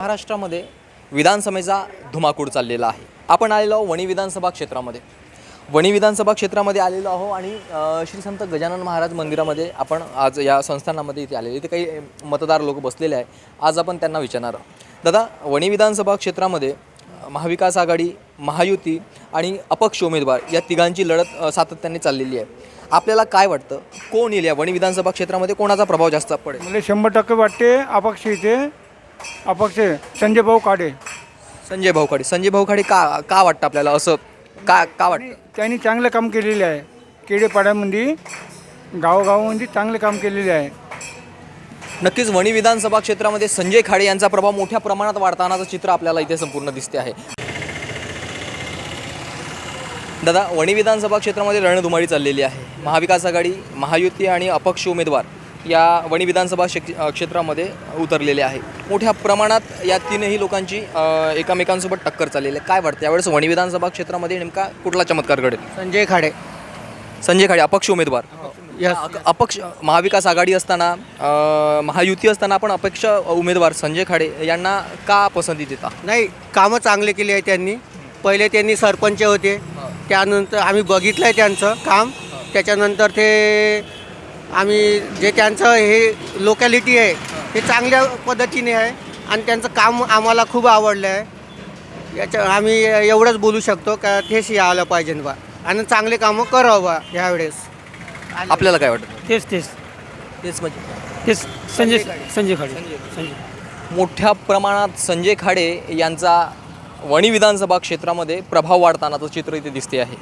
महाराष्ट्रामध्ये विधानसभेचा धुमाकूळ चाललेला आहे. आपण आलेलो आहोत वणी विधानसभा क्षेत्रामध्ये. वणी विधानसभा क्षेत्रामध्ये आलेलो आहो आणि श्री संत गजानन महाराज मंदिरामध्ये आपण आज या संस्थानामध्ये इथे आलेले इथे काही मतदार लोक बसलेले आहे आज आपण त्यांना विचारणार आहोत. दादा वणी विधानसभा क्षेत्रामध्ये महाविकास आघाडी महायुती आणि अपक्ष उमेदवार या तिघांची लढत सातत्याने चाललेली आहे. आपल्याला काय वाटतं? कोण येईल या वणी विधानसभा क्षेत्रामध्ये? कोणाचा प्रभाव जास्त पडेल? म्हणजे शंभर टक्के वाटते अपक्ष इथे. अपक्ष संजय भाऊ काडे. संजय भाऊखाडे संजय भाऊखाडे का का वाटतं आपल्याला असं? का का वाटतं? त्यांनी चांगलं काम केलेले आहे. खेडेपाड्यामध्ये गावोगावामध्ये चांगले काम केलेले आहे. नक्कीच वणी विधानसभा क्षेत्रामध्ये संजय खाडे यांचा प्रभाव मोठ्या प्रमाणात वाढतानाचं चित्र आपल्याला इथे संपूर्ण दिसते आहे. दादा वणी विधानसभा क्षेत्रामध्ये रणधुमाळी चाललेली आहे. महाविकास आघाडी महायुती आणि अपक्ष उमेदवार या वणी विधानसभा क्षेत्रामध्ये उतरलेले आहे मोठ्या प्रमाणात या तीनही लोकांची एकमेकांसोबत टक्कर चाललेली आहे. काय वाटतं? यावेळेस वणी विधानसभा क्षेत्रामध्ये नेमका कुठला चमत्कार घडेल? संजय खाडे. संजय खाडे अपक्ष उमेदवार. अ- अपक्ष महाविकास आघाडी असताना महायुती असताना आपण अपेक्ष उमेदवार संजय खाडे यांना का पसंती देता? नाही कामं चांगले केले आहे त्यांनी. पहिले त्यांनी सरपंच होते. त्यानंतर आम्ही बघितलं आहे त्यांचं काम. त्याच्यानंतर ते आम्ही जे त्यांचं हे लोकॅलिटी आहे हे चांगल्या पद्धतीने आहे आणि त्यांचं काम आम्हाला खूप आवडलं आहे याच्या आम्ही एवढंच बोलू शकतो का तेच यायला पाहिजे बा. आणि चांगले कामं करावं बा ह्यावेळेस. आपल्याला काय वाटतं? तेच तेच. तेच म्हणजे? तेच संजय संजय खाडे. संजय. मोठ्या प्रमाणात संजय खाडे यांचा वणी विधानसभा क्षेत्रामध्ये प्रभाव वाढतानाचं चित्र इथे दिसते आहे.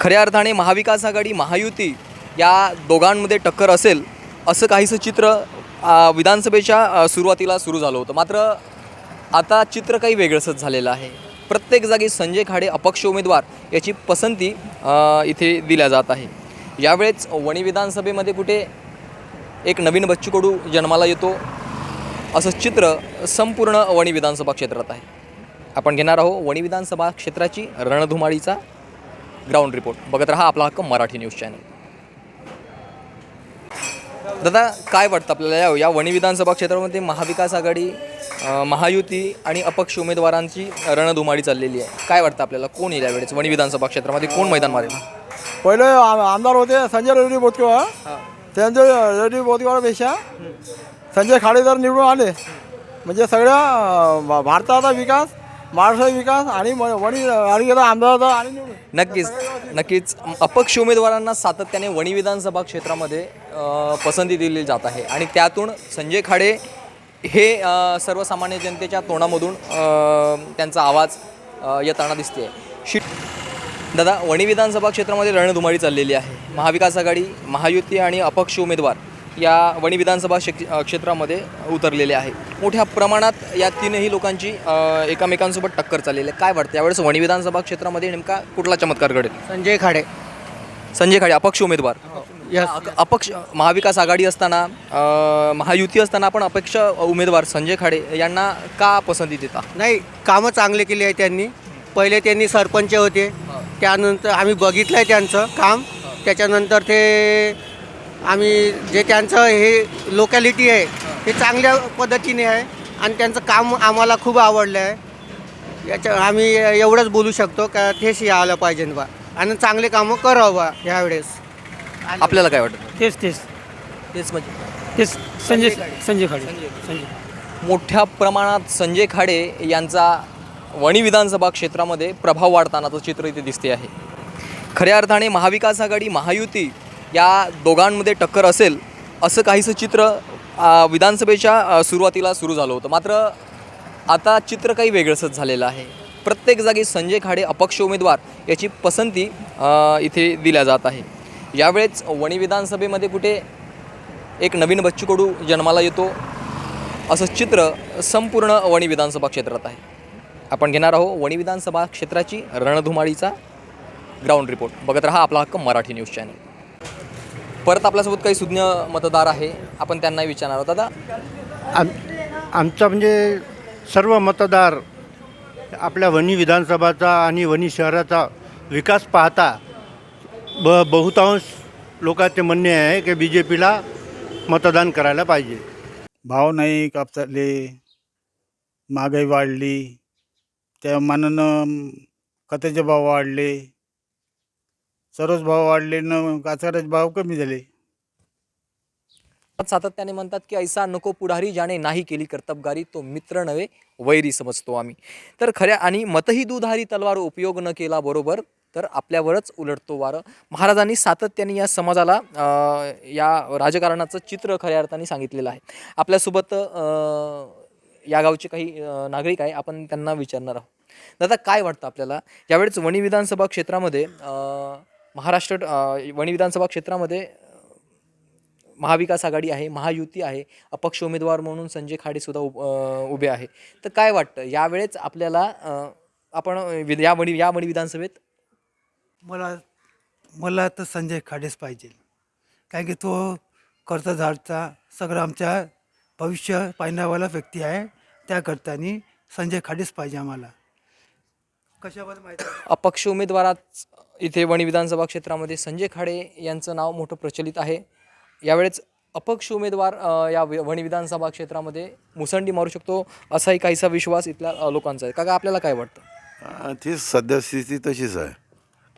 खऱ्या अर्थाने महाविकास आघाडी महायुती या दोघांमध्ये टक्कर असेल असं काहीसं चित्र विधानसभेच्या सुरुवातीला सुरू झालं होतं. मात्र आता चित्र काही वेगळंसंच झालेलं आहे. प्रत्येक जागी संजय खाडे अपक्ष उमेदवार याची पसंती इथे दिल्या जात आहे. यावेळेस वणी विधानसभेमध्ये कुठे एक नवीन बच्चू कडू जन्माला येतो असं चित्र संपूर्ण वणी विधानसभा क्षेत्रात आहे. आपण घेणार आहोत वणी विधानसभा क्षेत्राची रणधुमाळीचा ग्राउंड रिपोर्ट. बघत रहा आपला हक्क मराठी न्यूज चॅनल. दादा काय वाटतं आपल्याला? या या वणी विधानसभा क्षेत्रामध्ये महाविकास आघाडी अ, महायुती आणि अपक्ष उमेदवारांची रणधुमाळी चाललेली आहे. काय वाटतं आपल्याला? कोण येईल यावेळेस वणी विधानसभा क्षेत्रामध्ये? कोण मैदान मारेल? पहिले आम- आमदार होते संजय रेड्डी बोतकेवार संजय रेड्डी बोतकेवारपेक्षा संजय खाडे जर निवडून आले. म्हणजे सगळ्या अं, भा- भारताचा विकास महाराष्ट्राचा विकास आणि वणी आणि आमदाराचा आणि निवडून. नक्कीच नक्कीच. अपक्ष उमेदवारांना सातत्याने वणी विधानसभा क्षेत्रामध्ये अ, पसंती दिली जात आहे. आणि त्यातून संजय खाडे हे अ, सर्वसामान्य जनतेच्या तोंडामधून अ, त्यांचा आवाज अ, येताना दिसते शि दादा वणी विधानसभा क्षेत्रामध्ये रणधुमाळी चाललेली आहे. महाविकास आघाडी महायुती आणि अपक्ष उमेदवार या वणी विधानसभा शेक क्षेत्रामध्ये उतरलेले आहे. मोठ्या प्रमाणात या तीनही लोकांची एकमेकांसोबत टक्कर चाललेली आहे. काय वाटतं यावेळेस वणी विधानसभा क्षेत्रामध्ये नेमका कुठला चमत्कार घडेल? संजय खाडे. संजय खाडे अपक्ष उमेदवार. यस अ- अपक्ष महाविकास आघाडी असताना महायुती असताना आपण अपेक्ष उमेदवार संजय खाडे यांना का पसंती देता? नाही कामं चांगले केले आहे त्यांनी. पहिले त्यांनी सरपंच होते. त्यानंतर आम्ही बघितलं आहे त्यांचं काम. त्याच्यानंतर ते आम्ही जे त्यांचं हे लोकॅलिटी आहे हे चांगल्या पद्धतीने आहे आणि त्यांचं काम आम्हाला खूप आवडलं आहे. याच्या आम्ही एवढंच बोलू शकतो का तेच यायला पाहिजे बा. आणि चांगले कामं करावं बा ह्यावेळेस. आपल्याला काय वाटतं? तेच तेच. तेच म्हणजे? तेच संजय संजय खाडे. संजय. मोठ्या प्रमाणात संजय खाडे यांचा वणी विधानसभा क्षेत्रामध्ये प्रभाव वाढतानाचं चित्र इथे दिसते आहे. खऱ्या अर्थाने महाविकास आघाडी महायुती या दोघांमध्ये टक्कर असेल असं काहीसं चित्र विधानसभेच्या सुरुवातीला सुरू झालं होतं. मात्र आता चित्र काही वेगळंसंच झालेलं आहे. प्रत्येक जागी संजय खाडे अपक्ष उमेदवार याची पसंती इथे दिल्या जात आहे. यावेळेस वणी विधानसभेमध्ये कुठे एक नवीन बच्चू कडू जन्माला येतो असं चित्र संपूर्ण वणी विधानसभा क्षेत्रात आहे. आपण घेणार आहोत वणी विधानसभा क्षेत्राची रणधुमाळीचा ग्राउंड रिपोर्ट. बघत रहा आपला हक्क मराठी न्यूज चॅनल. परत आपल्यासोबत काही सुज्ञ मतदार आहे आपण त्यांनाही विचारणार आहोत. दादा? आम आमचा म्हणजे सर्व मतदार आपल्या वणी विधानसभाचा आणि वणी शहराचा विकास पाहता ब बहुतांश लोकांचे म्हणणे आहे की बी जे पीला मतदान करायला पाहिजे. भाव नाही कापसाले महागाई वाढली त्या मानानं खताचे भाव वाढले सर्वच भाव वाढले न काचाराचे भाव कमी झाले? सातत्याने म्हणतात की ऐसा नको पुढारी ज्याने नाही केली कर्तबगारी तो मित्र नव्हे वैरी समजतो आम्ही. तर खऱ्या आणि मतही दुधारी तलवार उपयोग न केला बरोबर तर आपल्यावरच उलटतो वारं. महाराजांनी सातत्याने या समाजाला या राजकारणाचं चित्र खऱ्या अर्थाने सांगितलेलं आहे. आपल्यासोबत या गावचे काही नागरिक आहे आपण त्यांना विचारणार आहोत. दादा काय वाटतं आपल्याला? यावेळेस वणी विधानसभा क्षेत्रामध्ये महाराष्ट्र वणी विधानसभा क्षेत्रामध्ये महाविकास आघाडी आहे महायुती आहे अपक्ष उमेदवार म्हणून संजय खाडे सुद्धा उब- अं, उभे आहे. तर काय वाटतं? यावेळेस आपल्याला आपण या वणी या वणी विधानसभेत मला मला तर संजय खाडेच पाहिजे. कारण की तो कर्जदारचा सगळं आमच्या भविष्य पाहण्यावाला व्यक्ती आहे. त्याकरतानी संजय खाडेच पाहिजे आम्हाला. कशाबद्दल माहिती? अपक्ष उमेदवारात इथे वणी विधानसभा क्षेत्रामध्ये संजय खाडे यांचं नाव मोठं प्रचलित आहे. यावेळेस अपक्ष उमेदवार या वि- वणी विधानसभा क्षेत्रामध्ये मुसंडी मारू शकतो असाही काहीसा विश्वास इथल्या लोकांचा आहे. का आपल्याला काय वाटतं? हा, ती सध्या स्थिती तशीच आहे.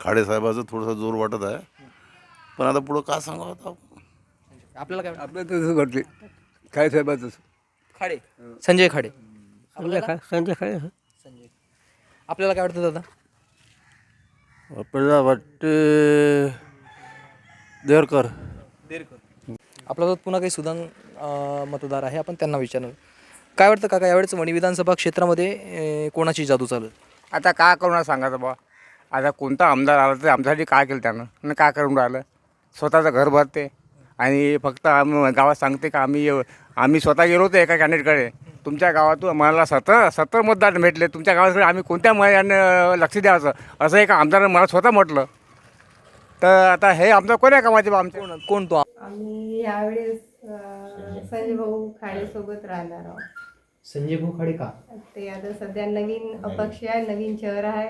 खाडेसाहेबाचं थोडासा जोर वाटत आहे. पण आता पुढं का सांगावं आता? आपल्याला काय वाटतं? आपलं तसं करते काय साहेबाचं खाडे? संजय खाडे. संजय खा संजय खाडे संजय. आपल्याला काय वाटतं दादा? आपल्याला वाटते देरकर. आपल्यासोबत पुन्हा काही सुदान अं, मतदार आहे. आपण त्यांना विचारणार. काय वाटतं काका यावेळेस वणी विधानसभा क्षेत्रामध्ये अं, कोणाची जादू चालू आहे? आता काय करून सांगायचं बा आता कोणता आमदार आला तर आमच्यासाठी काय केलं त्यानं? आणि काय करून राहिलं? स्वतःचं घर भरते. आणि फक्त आम्ही गावात सांगते का आम्ही आम्ही स्वतः गेलो होतो एका कॅन्डिडेटकडे. तुमच्या गावातून मला सत्तर सत्तर मतदार भेटले. तुमच्या गावाकडे आम्ही कोणत्या महिन्यानं लक्ष द्यायचं? असं एक आमदार मला स्वतः म्हटलं. तर आता हे आमदार कोण्या कामाचे बा आमचे? कोण कोण तो? आम्ही यावेळेस संजय भाऊ खाडेसोबत राहणार आहोत. संजय भाऊ खाडे का? ते आता सध्या नवीन अपक्ष आहे नवीन शहर आहे.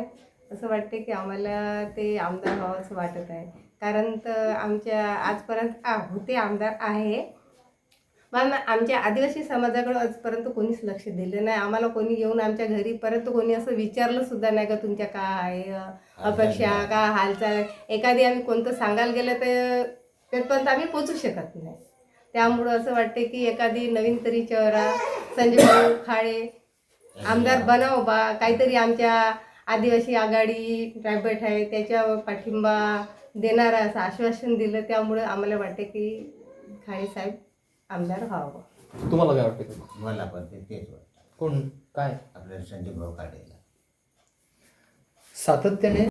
असं वाटते की आम्हाला ते आमदार व्हावंच वाटत आहे. कारण तर आमच्या आजपर्यंत आ, होते आमदार आहे. पण आमच्या आदिवासी समाजाकडे आजपर्यंत कोणीच लक्ष दिलं नाही. आम्हाला कोणी येऊन आमच्या घरी परत कोणी असं विचारलं सुद्धा नाही का तुमच्या काय आहे अपेक्षा का हालचाल? एखादी आम्ही कोणतं सांगायला गेलं तर तिथपर्यंत आम्ही पोचू शकत नाही. त्यामुळं असं वाटते की एखादी नवीन तरी चेहरा संजय भाऊ खाडे आमदार बनाव बा. काहीतरी आमच्या आदिवासी आघाडी रायबट आहे त्याच्यावर पाठिंबा देणारा असं आश्वासन दिलं त्यामुळं आम्हाला वाटते की खाडे साहेब आमदार व्हावं. तुम्हाला काय वाटतं मला पण ते तेच वाटतं. कोण? काय? आपल्याला संजय भाऊ काढायला. सातत्याने